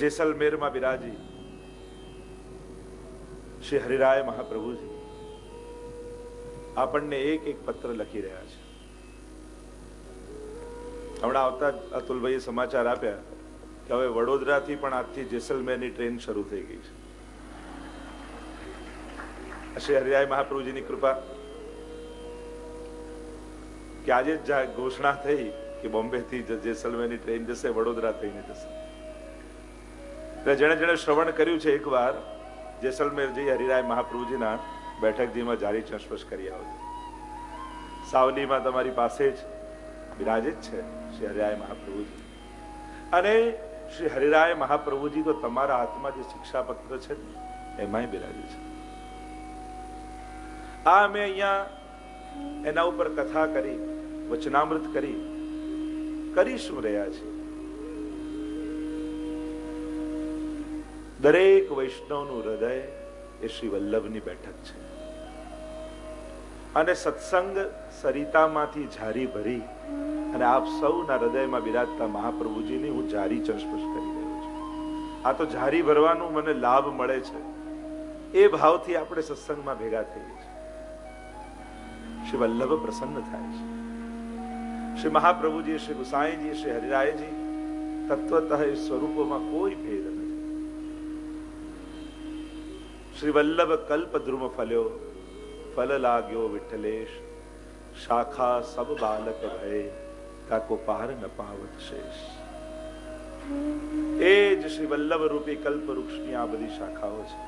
જેસલમેરમાં બિરાજી શ્રી હરિરાય મહાપ્રભુજી આપણને એક એક પત્ર લખી રહ્યા છે. હમણાં આવતા અતુલભાઈએ સમાચાર આપ્યા કે હવે વડોદરાથી પણ આજથી જેસલમેરની ટ્રેન શરૂ થઈ ગઈ છે. શ્રી હરિરાય મહાપ્રભુજીની કૃપા કે આજે જ ઘોષણા થઈ કે બોમ્બેથી જેસલમેરની ટ્રેન જશે, વડોદરા થઈને જશે. એટલે જેણે જેણે શ્રવણ કર્યું છે એકવાર, જેસલમેરજી, હરિરાય મહાપ્રભુજીના બેઠકજીમાં જારી ચશ્મશ કરી આવજો સાવલીમાં તમારી પાસે જ બિરાજિત છે શ્રી હરિરાય મહાપ્રભુજી. અને શ્રી હરિરાય મહાપ્રભુજી તો તમારા હાથમાં જે શિક્ષાપત્ર છે એમાંય બિરાજે છે. આ અમે અહીંયા એના ઉપર કથા કરી, વચનામૃત કરી કરી શું રહ્યા છીએ. દરેક વૈષ્ણવનું હૃદય એ શ્રી વલ્લભની બેઠક છે. અને સત્સંગ સરિતામાંથી ઝારી ભરી અને આપ સૌના હૃદયમાં બિરાજતા મહાપ્રભુજીની હું જારી ચસ્પશ કરી રહ્યો છું. આ તો જારી ભરવાનું મને લાભ મળે છે. એ ભાવથી આપણે સત્સંગમાં ભેગા થઈએ છીએ. શ્રી વલ્લભ પ્રસન્ન થાય છે. શ્રી મહાપ્રભુજી, શ્રી ગુસાઈજી, શ્રી હરિરાયજી તત્વતઃ એ સ્વરૂપોમાં કોઈ ભેદ નથી. શ્રી વલ્લભ કલ્પ ધ્રુમ ફલ્યો ફલ લાગ્યો વિઠ્ઠલેશ શાખા સબ બાલક ભય તાકો પાર ન પાવત શેષ એ જ શ્રી રૂપી કલ્પ વૃક્ષની આ બધી શાખાઓ છે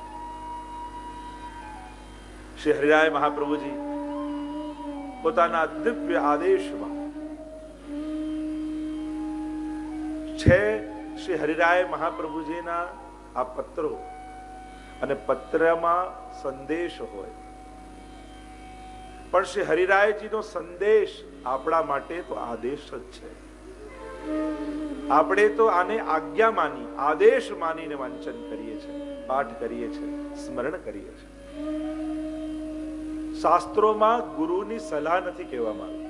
શ્રી હરિરાય મહાપ્રભુજી પોતાના દિવ્ય આદેશમાં છે શ્રી હરિરાય મહાપ્રભુજીના આ પત્રો અને પત્રમાં સંદેશ હોય. પણ શ્રી હરિરાયજીનો સંદેશ આપણા માટે તો આદેશ જ છે. આપણે તો આને આજ્ઞા માની, આદેશ માનીને વાંચન કરીએ છીએ, પાઠ કરીએ છીએ, સ્મરણ કરીએ છીએ. શાસ્ત્રોમાં ગુરુની સલાહ નથી કહેવામાં આવી.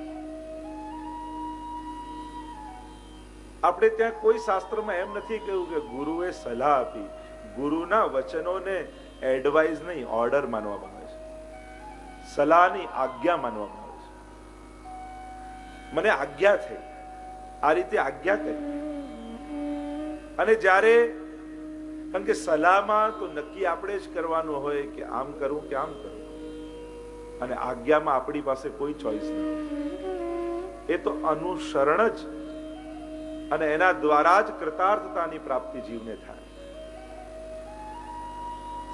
આપણે ત્યાં કોઈ શાસ્ત્રમાં એમ નથી કહ્યું કે ગુરુએ સલાહ આપી. ગુરુના વચનોને એડવાઇઝ નહીં ઓર્ડર માનવામાં આવે છે. સલાહની આજ્ઞા માનવામાં આવે છે. મને આજ્ઞા થઈ. આ રીતે આજ્ઞા કરી. અને જ્યારે, કારણ કે સલાહમાં તો નક્કી આપણે જ કરવાનું હોય કે આમ કરવું કે આમ કરવું. અને આજ્ઞામાં આપણી પાસે કોઈ ચોઈસ નથી. એ તો અનુસરણ જ. અને એના દ્વારા જ કૃતાર્થતાની પ્રાપ્તિ જીવને થાય.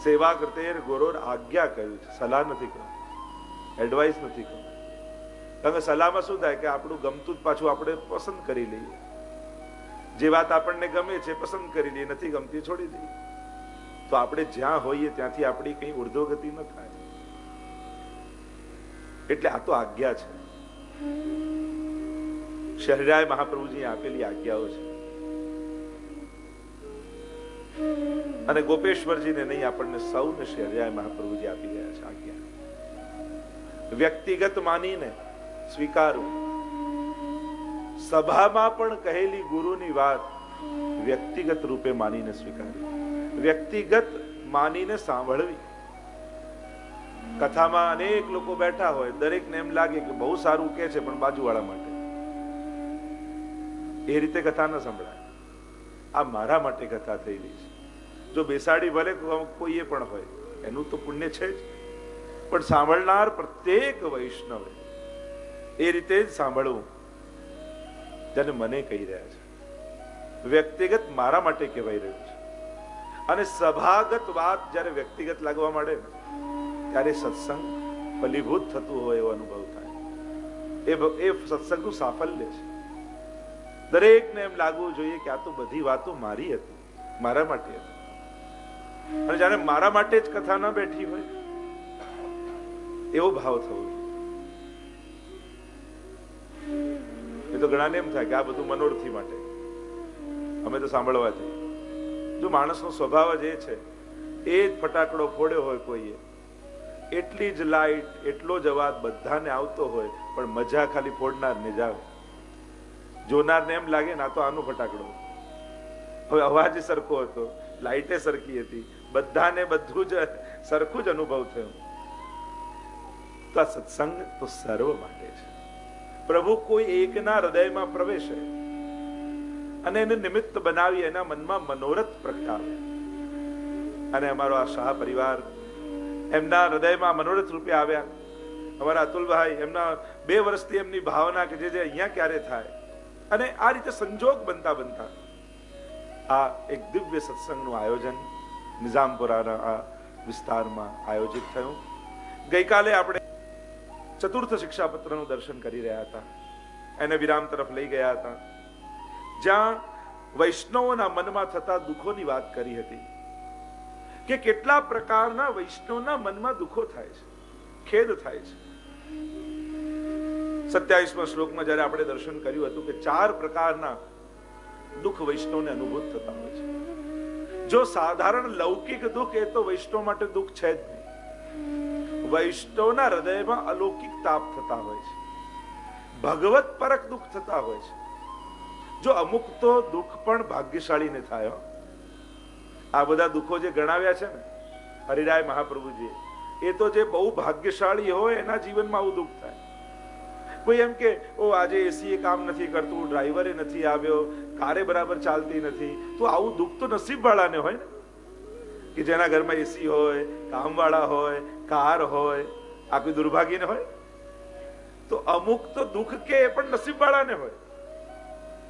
સેવા કરતે ગુરોર આજ્ઞા કહ્યું છે. સલાહ નથી કહ્યું એડવાઇસ નથી કહ્યું કે સલાહમાં શું થાય કે આપણું ગમતું જ પાછું આપણે પસંદ કરી લઈએ. જે વાત આપણને ગમે છે પસંદ કરી લઈએ, નથી ગમતી છોડી દઈએ. તો આપણે જ્યાં હોઈએ ત્યાંથી આપણી કઈ ઉર્ધ્વગતિ ન થાય. એટલે આ તો આજ્ઞા છે. શહેરાય મહાપ્રભુજી આપેલી આજ્ઞાઓ છે. અને ગોપેશ્વરજીને નહીં, આપણને સૌને શહેરાય મહાપ્રભુજી આપી ગયા છે આજ્ઞા. વ્યક્તિગત માનીને સ્વીકારવું સભામાં પણ કહેલી ગુરુની વાત વ્યક્તિગત રૂપે માનીને સ્વીકારવી વ્યક્તિગત માનીને સાંભળવી. કથામાં અનેક લોકો બેઠા હોય, દરેકને એમ લાગે કે બહુ સારું કે છે, પણ બાજુવાળા માટે. એ રીતે કથા ન સંભળાય. આ મારા માટે કથા થઈ રહી છે. જો બેસાડી ભલે કોઈએ પણ હોય. એનું તો પુણ્ય છે જ. પણ સાંભળનાર પ્રત્યેક વૈષ્ણવે એ રીતે જ સાંભળવું જેને મને કહી રહ્યા છે. વ્યક્તિગત મારા માટે કહેવાય રહ્યું છે. અને સભાગત વાત જ્યારે વ્યક્તિગત લાગવા માંડે ત્યારે સત્સંગ ફલીભૂત થતું હોય એવો અનુભવ થાય. એ એ સત્સંગનું સાફલ્ય છે. દરેકને એમ લાગવું જોઈએ કે આ તો બધી વાતો મારી હતી, મારા માટે હતી. અને જ્યારે મારા માટે જ કથા ના બેઠી હોય, એવો ભાવ થવો એ તો ઘણાને એમ થાય કે આ બધું મનોરથી માટે. અમે તો સાંભળવા જઈએ જો માણસનો સ્વભાવ જ એ છે, એ જ ફટાકડો ફોડ્યો હોય કોઈએ, એટલી જ લાઈટ, એટલો જ અવાજ બધાને આવતો હોય, પણ મજા ખાલી ફોડનારને જ આવે. જોનારને એમ લાગે ને આ તો આનો ફટાકડો. હવે અવાજ સરખો હતો લાઇટે સરખી હતી બધાને બધું જ સરખું જ અનુભવ થયો. તો સત્સંગ તો સર્વ માટે છે. પ્રભુ કોઈ એકના હૃદયમાં પ્રવેશે અને એને નિમિત્ત બનાવી એના મનમાં મનોરથ પ્રગટાવે. અને અમારો આ શાહ પરિવાર એમના હૃદયમાં મનોરથ રૂપે આવ્યા. અમારા અતુલભાઈ એમના બે વર્ષથી એમની ભાવના કે જે અહીંયા ક્યારે થાય. અને આ રીતે સંજોગ બનતા બનતા આ એક દિવ્ય સત્સંગનું આયોજન નિઝામપુરાના આ વિસ્તારમાં આયોજિત થયું. ગઈકાલે આપણે ચતુર્થ શિક્ષાપત્રનું દર્શન કરી રહ્યા હતા. એને વિરામ તરફ લઈ ગયા હતા. જ્યાં વૈષ્ણવોના મનમાં થતા દુઃખોની વાત કરી હતી કે કેટલા પ્રકારના વૈષ્ણવના મનમાં દુઃખો થાય છે, ખેદ થાય છે. સત્યાવીસમાં શ્લોકમાં જ્યારે આપણે દર્શન કર્યું હતું કે ચાર પ્રકારના દુઃખ વૈષ્ણવને અનુભૂત થતા હોય છે. જો સાધારણ લૌકિક દુઃખ, એ તો વૈષ્ણવ માટે દુઃખ છે જ નહીં. વૈષ્ણવના હૃદયમાં અલૌકિક તાપ થતા હોય છે. ભગવત પરક દુઃખ થતા હોય છે. જો અમુક તો દુઃખ પણ ભાગ્યશાળીને થાય આ બધા દુઃખો જે ગણાવ્યા છે ને, હરિરાય મહાપ્રભુજી એ તો જે બહુ ભાગ્યશાળી હોય, એના જીવનમાં આવું દુઃખ થાય. કોઈ એમ કે, ઓ, આજે એસી કામ નથી કરતું ડ્રાઈવરે નથી આવ્યો કારે બરાબર ચાલતી નથી. તો આવું દુઃખ તો નસીબ વાળાને હોય ને. કે જેના ઘરમાં એસી હોય, કામવાળા હોય, કાર હોય આ કોઈ દુર્ભાગ્યને હોય. તો અમુક તો દુઃખ કે એ પણ નસીબ વાળાને હોય.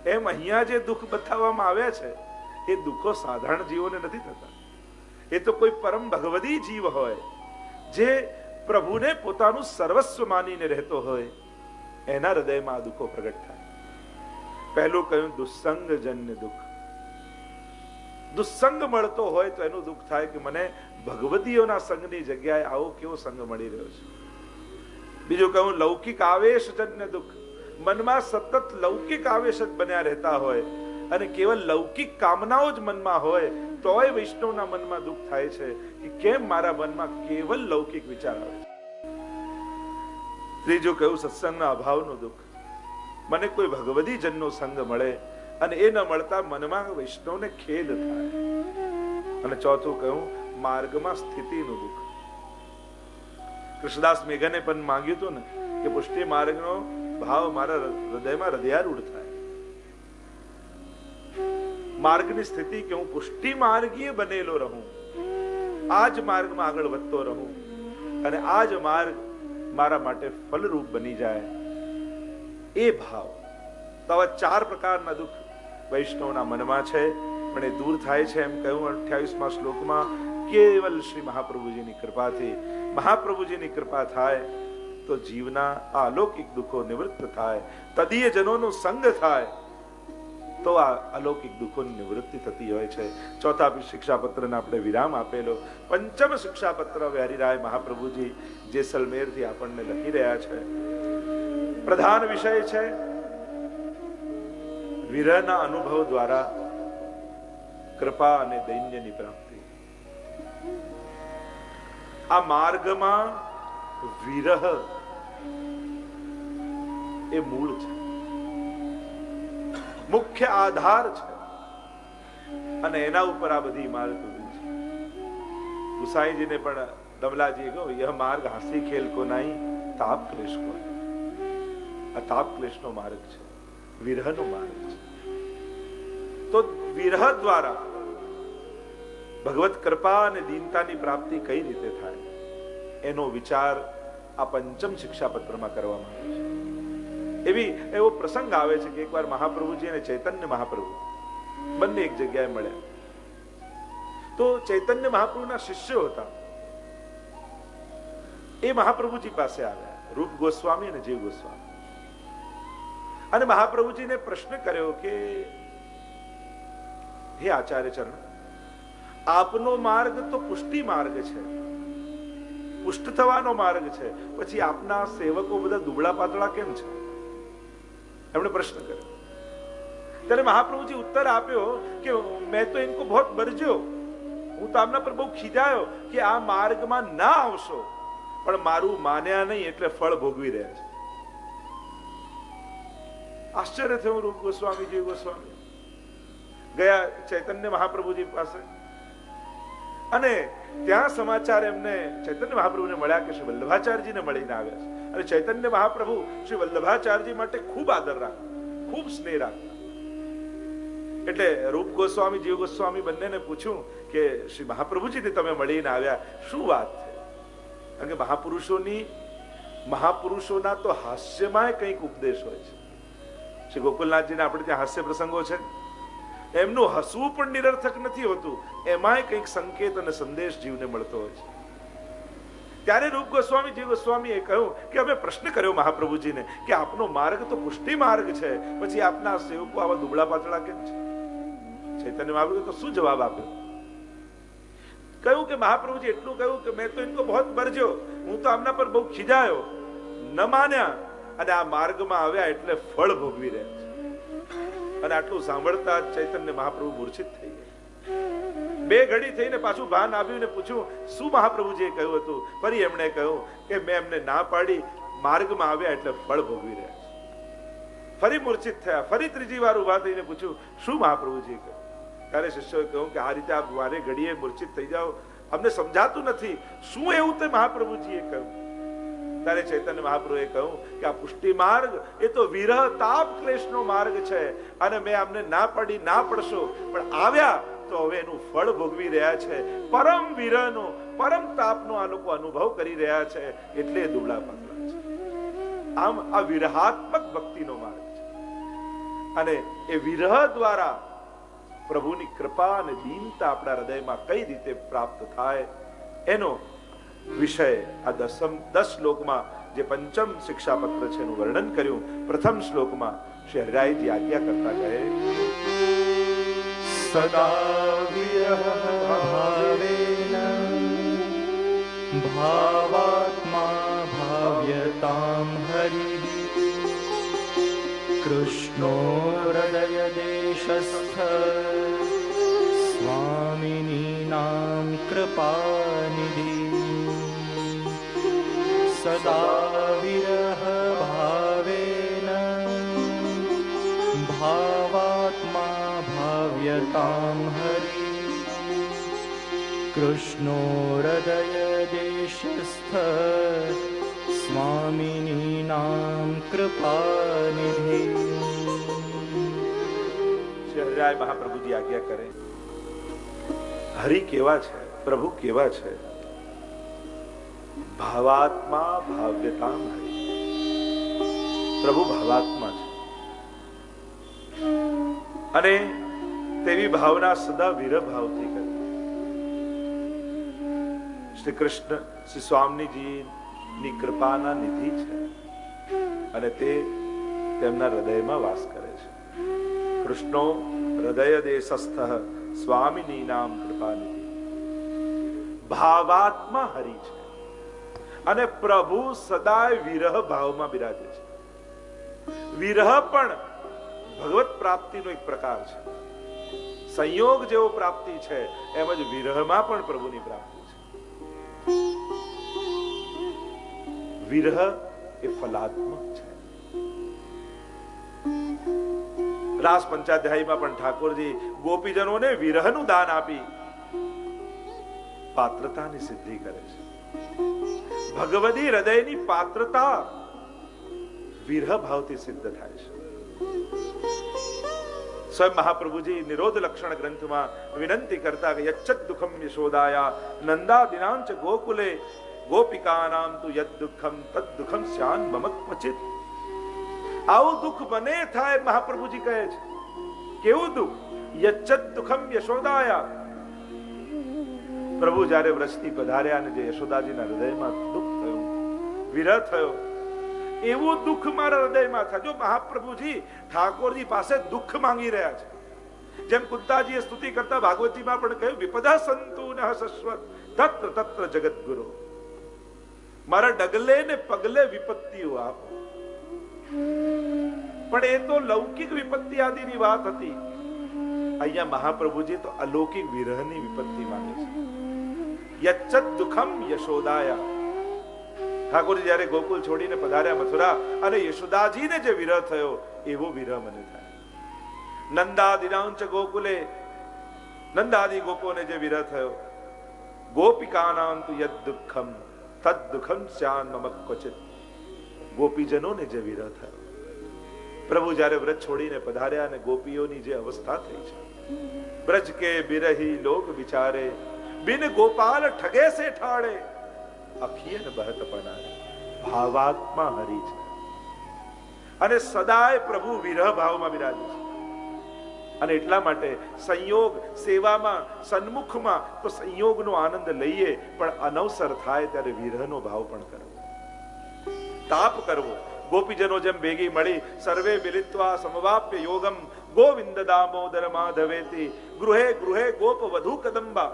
એમ અહીંયા જે દુઃખ બતાવવામાં આવ્યા છે, એ દુઃખો સાધારણ જીવોને નથી થતા. એ તો કોઈ પરમ ભગવદી જીવ હોય, જે પ્રભુને પોતાનું સર્વસ્વ માનીને રહેતો હોય. એના હૃદયમાં દુઃખો પ્રગટ થાય. પહેલું કહ્યું, દુસ્સંગ જન્ય દુઃખ. દુસ્સંગ મળતો હોય તો એનું દુઃખ થાય કે મને ભગવતીઓના સંગની જગ્યાએ આવો કેવો સંગ મળી રહ્યો છે. બીજું કહું લૌકિક આવેશ જન્ય દુઃખ. મનમાં સતત લૌકિક આવેશ જ બન્યા રહેતા હોય અને કેવલ લૌકિક કામનાઓ જ મનમાં હોય, તોય વૈષ્ણવના મનમાં દુઃખ થાય છે કે કેમ મારા મનમાં કેવલ લૌકિક વિચાર આવે છે. ત્રીજું કહ્યું સત્સંગના અભાવનું દુઃખ. મને કોઈ ભગવદી જનનો સંગ મળે અને એ ન મળતા મનમાં વૈષ્ણવને ખેદ થાય. અને ચોથું કહ્યું, માર્ગમાં સ્થિતિનું દુઃખ. કૃષ્ણદાસ મેઘને પણ માંગ્યું હતું ને, કે પુષ્ટિ માર્ગનો ભાવ મારા હૃદયમાં હૃદયારૂઢ થાય. માર્ગની સ્થિતિ કે હું પુષ્ટિ માર્ગીય બનેલો રહું. આ જ માર્ગમાં આગળ વધતો રહું. અને આ જ માર્ગ મારા માટે ફલરૂપ બની જાય. એ ભાવ તો આવા ચાર પ્રકારના દુઃખ વૈષ્ણવના મનમાં છે, પણ એ દૂર થાય છે એમ કહ્યું અઠ્યાવીસમાં શ્લોકમાં, કેવલ શ્રી મહાપ્રભુજીની કૃપાથી. મહાપ્રભુજીની કૃપા થાય તો જીવના અલૌકિક દુઃખો નિવૃત્ત થાય. તદીય જનોનો સંગ થાય. તો આ અલૌકિક દુઃખોની નિવૃત્તિ થતી હોય છે. ચોથા શિક્ષાપત્રને આપણે વિરામ આપેલો. પંચમ શિક્ષાપત્ર હરિરાય મહાપ્રભુજી જેસલમેરથી આપણને લખી રહ્યા છે. પ્રધાન વિષય છે, વિરહના અનુભવ દ્વારા કૃપા અને દૈન્યની પ્રાપ્તિ. આ માર્ગમાં વિરહ એ મૂળ છે. મુખ્ય આધાર છે. અને એના ઉપર આ બધી ઇમારત ઊભી છે. ગુસાઈજીને પણ દમલાજી કહો, યહ માર્ગ હાસી ખેલ કો નહીં તાપ ક્લેશ કો હૈ." આ તાપ ક્લેશનો માર્ગ છે. વિરહનો માર્ગ છે. તો વિરહ દ્વારા ભગવત કૃપા અને દીનતાની પ્રાપ્તિ કઈ રીતે થાય? એનો વિચાર આ પંચમ શિક્ષાપત્રમાં કરવામાં આવ્યો છે. એવી એવો પ્રસંગ આવે છે કે એકવાર મહાપ્રભુજી અને ચૈતન્ય મહાપ્રભુ બંને એક જગ્યાએ મળ્યા. તો ચૈતન્ય મહાપ્રભુના શિષ્યો હતા. એ મહાપ્રભુજી પાસે આવ્યા. રૂપ ગોસ્વામી અને જીવ ગોસ્વામી. અને મહાપ્રભુજીને પ્રશ્ન કર્યો કે, હે આચાર્ય ચરણ, આપનો માર્ગ તો પુષ્ટિ માર્ગ છે. પુષ્ટ થવાનો માર્ગ છે. પછી આપના સેવકો બધા દુબળા પાતળા કેમ છે? એમણે પ્રશ્ન કર્યો. ત્યારે મહાપ્રભુજી ઉત્તર આપ્યો કે મેં તો એમકો બહુ બરજ્યો. હું તો આમના પર બહુ ખીજાયો કે આ માર્ગમાં ના આવશો. પણ મારું માન્યા નહીં એટલે ફળ ભોગવી રહ્યા છે. આશ્ચર્ય થયું રૂપ ગોસ્વામીજી, ગોસ્વામી. ગયા ચૈતન્ય મહાપ્રભુજી પાસે અને ત્યાં સમાચાર એમને ચૈતન્ય મહાપ્રભુને મળ્યા કે શ્રી વલ્લભાચાર્યજીને મળીને આવ્યા છે. અને ચૈતન્ય મહાપ્રભુ શ્રી વલ્લભાચાર્યજી માટે ખૂબ આદર રાખતા, ખૂબ સ્નેહ રાખતા. એટલે રૂપ ગોસ્વામી, જીવ ગોસ્વામી બંનેને પૂછ્યું કે શ્રી મહાપ્રભુજીથી તમે મળીને આવ્યા, શું વાત છે? કારણ કે મહાપુરુષોની, મહાપુરુષોના તો હાસ્યમાં કંઈક ઉપદેશ હોય છે. શ્રી ગોકુલનાથજીને આપણે ત્યાં હાસ્ય પ્રસંગો છે. એમનું હસવું પણ નિરર્થક નથી હોતું. એમાંય કંઈક સંકેત અને સંદેશ જીવને મળતો હોય છે. ત્યારે રૂપ ગોસ્વામી, જીવ ગોસ્વામીએ કહ્યું કે અમે પ્રશ્ન કર્યો મહાપ્રભુજીને કે આપનો માર્ગ તો પુષ્ટિ માર્ગ છે, પછી આપના સેવકો આવા દુબળા પાતળા કેમ છે? ચૈતન્ય મહાપ્રભુ તો શું જવાબ આપ્યો? કહ્યું કે મહાપ્રભુજી એટલું કહ્યું કે મેં તો એમનો બહુ બરજ્યો હું તો આમના પર બહુ ખીજાયો. ન માન્યા. અને આ માર્ગમાં આવ્યા એટલે ફળ ભોગવી રહ્યા. અને આટલું સાંભળતા ચૈતન્ય મહાપ્રભુ મૂર્છિત થઈ ગયા. બે ઘડી થઈને પાછું ભાન આવ્યું ને પૂછ્યું, શું મહાપ્રભુજીએ કહ્યું હતું? ફરી એમણે કહ્યું કે, મેં એમને ના પાડી, માર્ગમાં આવ્યા એટલે ફળ ભોગવી રહ્યા ફરી મૂર્છિત થયા. ફરી ત્રીજી વાર ઊભા થઈને પૂછ્યું, શું મહાપ્રભુજીએ કહ્યું? ત્યારે શિષ્યોએ કહ્યું કે, આ રીતે આપ વારે ઘડીએ મૂર્છિત થઈ જાઓ. અમને સમજાતું નથી. શું એવું તે મહાપ્રભુજીએ કહ્યું? ત્યારે ચૈતન્ય મહાપ્રભુએ કહ્યું કે આ પુષ્ટિ માર્ગ એ તો વિરહ તાપ ક્લેશનો માર્ગ છે અને મેં આમને ના પડી, ના પડશો, પણ આવ્યા તો હવે એનું ફળ ભોગવી રહ્યા છે. પરમ વિરહનો, પરમ તાપનો આ લોકો અનુભવ કરી રહ્યા છે. એટલે દુબળા પગલા છે. આમ આ વિરહાત્મક ભક્તિનો માર્ગ છે. અને એ વિરહ દ્વારા પ્રભુની કૃપા અને દીનતા આપણા હૃદયમાં કઈ રીતે પ્રાપ્ત થાય, એનો વિષય આ દસમ દસ શ્લોકમાં જે પંચમ શિક્ષાપત્ર છે એનું વર્ણન કર્યું. પ્રથમ શ્લોકમાં શ્રી હરિરાયજી આજ્ઞા કરતા કહે ભાવાત્મા ભાવ્યતામ હરિ કૃષ્ણો હૃદય દેશસ્થ સ્વામિની નામ કૃપાનિધિ સદા વિરહ ભાવેન ભાવાત્મા ભાવ્યતાં હરિ કૃષ્ણો હૃદય દેશસ્થ સ્વામિની નામ કૃપાનિધિ મહાપ્રભુજી આજ્ઞા કરે હરિ કેવા છે પ્રભુ કેવા છે ભાવાત્મા ભાવ્યતા પ્રભુ ભાવાત્મા છે. અને તેવી ભાવના સદા વીર ભાવથી કરે. શ્રી કૃષ્ણ, શ્રી સ્વામીજી ની કૃપાના નિધિ છે અને તે તેમના હૃદયમાં વાસ કરે છે. કૃષ્ણો, હૃદય દેશસ્થ સ્વામિની નામ કૃપાનિધિ. ભાવાત્મા હરી છે. અને પ્રભુ સદાય વિરહ ભાવમાં બિરાજે છે. વિરહ પણ ભગવત પ્રાપ્તિનો એક પ્રકાર છે. સંયોગ જેવો પ્રાપ્તિ છે એમ જ વિરહમાં પણ પ્રભુની પ્રાપ્તિ છે. વિરહ એ ફલાત્મક છે. રાસ પંચાધ્યાયમાં પણ ઠાકોરજી ગોપીજનોને વિરહનું દાન આપી પાત્રતાની સિદ્ધિ કરે છે. ભગવદી હૃદયની પાત્રતા વિરહ ભાવથી સિદ્ધ થાય છે. સ્વયં મહાપ્રભુજી નિરોધ લક્ષણ ગ્રંથમાં વિનંતી કરતા કે યચ્છત દુઃખમ યશોદાયા નંદા દિનાંચ ગોકુલે, ગોપિકાનામ તું યદ દુઃખમ, તદ દુઃખમ શ્યાન મમ ક્વચિત. આવું દુઃખ મને થાય, મહાપ્રભુજી કહે છે. કેવું દુઃખ? યચ્છત દુઃખમ યશોદાયા પ્રભુ જ્યારે વ્રજથી પધાર્યા અને જે યશોદાજીના હૃદયમાં દુઃખ થયું, વિરહ થયો, એવું દુઃખ મારા હૃદયમાં થાય. જો મહાપ્રભુજી ઠાકોરજી પાસે દુઃખ માંગી રહ્યા છે, જેમ કુંતાજીએ સ્તુતિ કરતા ભાગવતજીમાં પણ કહ્યું, વિપદા સંતુ ન સસ્વત, તત્ર તત્ર જગતગુરુ મારા ડગલે ને પગલે વિપત્તિઓ આપો. પણ એ તો લૌકિક વિપત્તિ આદિની વાત હતી. અહીંયા મહાપ્રભુજી તો અલૌકિક વિરહની વિપત્તિ માંગે છે યચ્છત દુઃખમ યશોદાયા. ઠાકોરજી જ્યારે ગોકુલ છોડીને પધાર્યા મથુરા અને યશોદાજીને જે વિરહ થયો, એવો વિરહ મને થાય. નંદાદિરાંચ ગોકુલે, નંદાદિ ગોપોને જે વિરહ થયો, ગોપિકાનાંત યદ દુઃખમ, તદ દુઃખમ સ્યાન મમ ક્વચિત. ગોપીજનોને જે વિરહ થયો. પ્રભુ જ્યારે વ્રત છોડીને પધાર્યા અને ગોપીઓની જે અવસ્થા થઈ છે, બ્રજ કે બિરહી લોક વિચારે બિન ગોપાલ ઠગે સે ઠાડે અખિયન બહત પનારે ભાવાત્મા હરી છે અને સદાય પ્રભુ વિરહ ભાવમાં બિરાજે છે અને એટલા માટે સંયોગ સેવામાં સન્મુખમાં તો સંયોગનો આનંદ લઈએ પણ અનવસર થાય ત્યારે વિરહનો ભાવ પણ કરવો તાપ કરવો ગોપીજનો જેમ ભેગી મળી સર્વે મિલિત્વા સમવાપ્ય યોગમ ગોવિંદ દામોદર માધવેતી ગૃહે ગૃહે ગોપ વધુ કદંબા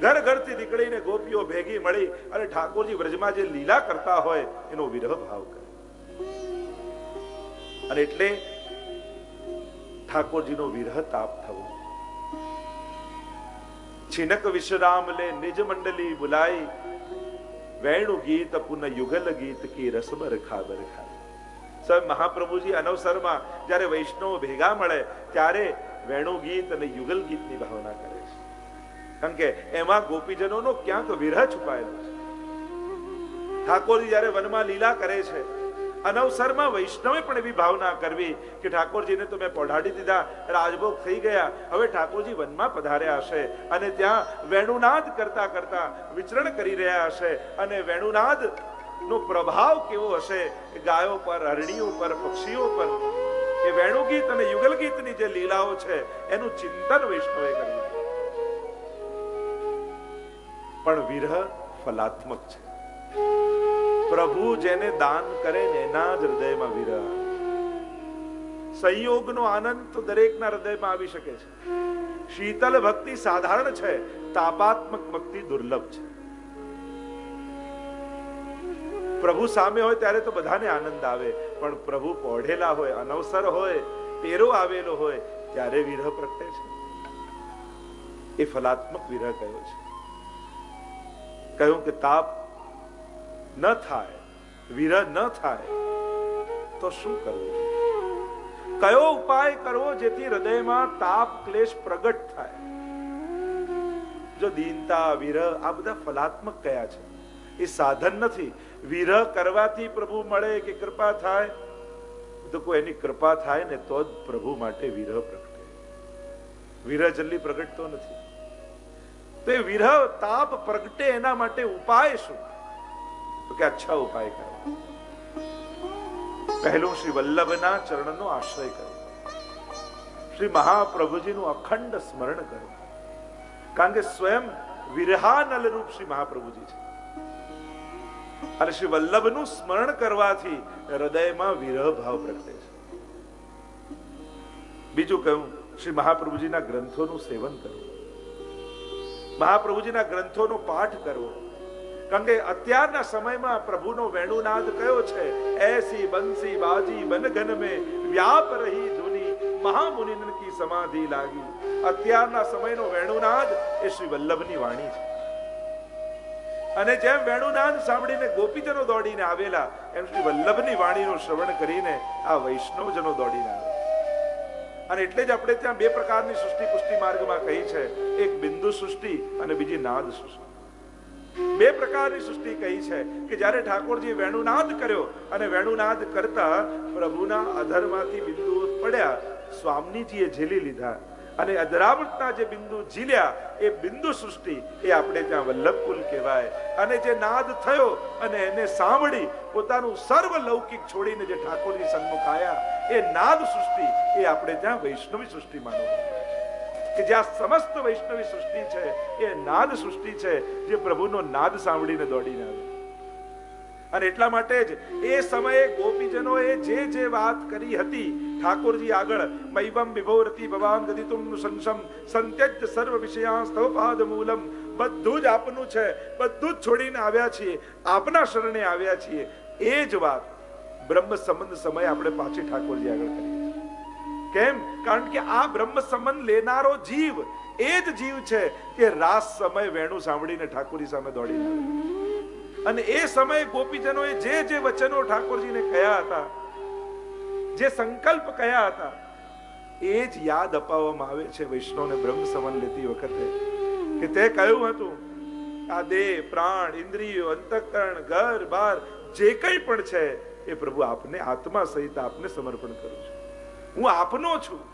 ઘર ઘરથી નીકળીને ગોપીઓ ભેગી મળી અને ઠાકોરજી વ્રજમાં જે લીલા કરતા હોય એનો વિરહ ભાવ કરે. અને એટલે ઠાકોરજીનો વિરહ તાપ થવો. છિનક વિશ્રામ લે નિજ મંડલી બુલાઈ વેણુ ગીત પુન યુગલ ગીત કી રસબર ખાબર ખાય. સર, મહાપ્રભુજી અનવસરમાં જ્યારે વૈષ્ણવ ભેગા મળે, ત્યારે વેણુ ગીત અને યુગલ ગીતની ભાવના કરે. કારણ કે એમાં ગોપીજનોનો ક્યાંક વિરહ છુપાયેલો ઠાકોરજી જ્યારે વનમાં લીલા કરે છે, અનવસરમાં વૈષ્ણવે પણ એવી ભાવના કરવી કે ઠાકોરજીને તો મેં પઢાડી દીધા, રાજભોગ થઈ ગયા, હવે ઠાકોરજી વનમાં પધાર્યા હશે અને ત્યાં વેણુનાદ કરતા કરતા વિચરણ કરી રહ્યા હશે અને વેણુનાદ નો પ્રભાવ કેવો હશે ગાયો પર હરણીઓ પર, પક્ષીઓ પર, એ વેણુગીત અને યુગલ ગીતની જે લીલાઓ છે, એનું ચિંતન વૈષ્ણવે કર્યું પણ વિરહ ફલાત્મક છે. પ્રભુ જેને દાન કરે ને એના જ હૃદયમાં વિરહ. સંયોગનો આનંદ તો દરેકના હૃદયમાં આવી શકે છે. શીતલ ભક્તિ સાધારણ છે, તાપાત્મક ભક્તિ દુર્લભ છે. પ્રભુ સામે હોય ત્યારે તો બધાને આનંદ આવે, પણ પ્રભુ પોઢેલા હોય, અનવસર હોય, પેરો આવેલો હોય, ત્યારે વિરહ પ્રગટે છે. એ ફલાત્મક વિરહ કયો છે. કહ્યું કે તાપ ન થાય, વિરહ ન થાય, તો શું કરવું? કયો ઉપાય કરવો જેથી હૃદયમાં તાપ, ક્લેશ પ્રગટ થાય? જો દીનતા, વિરહ આ બધા ફલાત્મક કયા છે? એ સાધન નથી. વિરહ કરવાથી પ્રભુ મળે કે કૃપા થાય? તો કોઈ એની કૃપા થાય ને તો જ પ્રભુ માટે વિરહ પ્રગટે. વિરહ જલ્દી પ્રગટતો નથી. તો એ વિરહ, તાપ, પ્રગટે એના માટે ઉપાય શું? તો કે અચ્છા ઉપાય કરો. પહેલું શ્રી વલ્લભના ચરણનો આશ્રય કરો. શ્રી મહાપ્રભુજીનું અખંડ સ્મરણ કરો. કારણ કે સ્વયં વિરહાનલ રૂપ શ્રી મહાપ્રભુજી છે. અને શ્રી વલ્લભનું સ્મરણ કરવાથી હૃદયમાં વિરહ ભાવ પ્રગટે છે. બીજું કહ્યું, શ્રી મહાપ્રભુજીના ગ્રંથોનું સેવન કરવું મહાપ્રભુજીના ગ્રંથોનો પાઠ કરવો. કારણ કે અત્યારના સમયમાં પ્રભુનો વેણુનાદ કયો છે? એસી, બંસી, બાજી બનઘન મે વ્યાપ રહી ધુની મહામુનિન કી સમાધિ લાગી. અત્યારના સમયનો વેણુનાદ એ શ્રી વલ્લભની વાણી છે. અને જેમ વેણુનાદ સાંભળીને ગોપીજનો દોડીને આવેલા, એમ શ્રી વલ્લભની વાણીનું શ્રવણ કરીને આ વૈષ્ણવજનો દોડીને આવે અને એટલે જ આપણે ત્યાં બે પ્રકારની સૃષ્ટિ પુષ્ટિ માર્ગમાં કહી છે. એક બિંદુ સૃષ્ટિ અને બીજી નાદ સૃષ્ટિ. બે પ્રકારની સૃષ્ટિ કહી છે કે જ્યારે ઠાકોરજી વેણુનાદ કર્યો અને વેણુનાદ કરતા પ્રભુના અધરમાંથી બિંદુઓ પડ્યા. સ્વામીજીએ ઝીલી લીધા. અને અધરામૃતના જે બિંદુ ઝીલ્યા, એ બિંદુ સૃષ્ટિ એ આપણે ત્યાં વલ્લભકુલ કહેવાય. અને જે નાદ થયો અને એને સાંભળી પોતાનું સર્વ લૌકિક છોડીને જે ઠાકોરની સન્મુખ આયા, એ નાદ સૃષ્ટિ એ આપણે ત્યાં વૈષ્ણવી સૃષ્ટિ માનો. કે જ્યાં સમસ્ત વૈષ્ણવી સૃષ્ટિ છે, એ નાદ સૃષ્ટિ છે, જે પ્રભુનો નાદ સાંભળીને દોડીને આવે અને એટલા માટે જ એ સમયે ગોપીજનોએ જે જે વાત કરી હતી, ઠાકોરજી આગળ, મૈવમ વિભોરતી ભવાન ગદિતુમ સંસમ, સંત્યજ સર્વ વિષયા સ્તવ પાદ મૂલમ, બધું જ આપનું છે, બધું જ છોડીને આવ્યા છીએ, આપના શરણે આવ્યા છીએ. એ જ વાત બ્રહ્મ સંબંધ સમય આપણે પાછી ઠાકોરજી આગળ કરીએ કેમ? કારણ કે આ બ્રહ્મ સંબંધ લેનારો જીવ એ જ જીવ છે કે રાસ સમય વેણું સાંભળીને ઠાકોરી સામે આવે. અને એ સમયે ગોપીજનોએ જે જે વચનો ઠાકોરજીને કહ્યા હતા, જે સંકલ્પ કયા હતા, એ જ યાદ અપાવવામાં આવે છે વૈષ્ણવને બ્રહ્મ સમન લેતી વખતે. કે તે કહ્યું હતું? આ દેહ, પ્રાણ, ઇન્દ્રિયો, અંતઃકરણ, ઘર, બાર, જે કંઈ પણ છે, એ પ્રભુ આપને, આત્મા સહિત આપને સમર્પણ કરું છું. હું આપનો છું.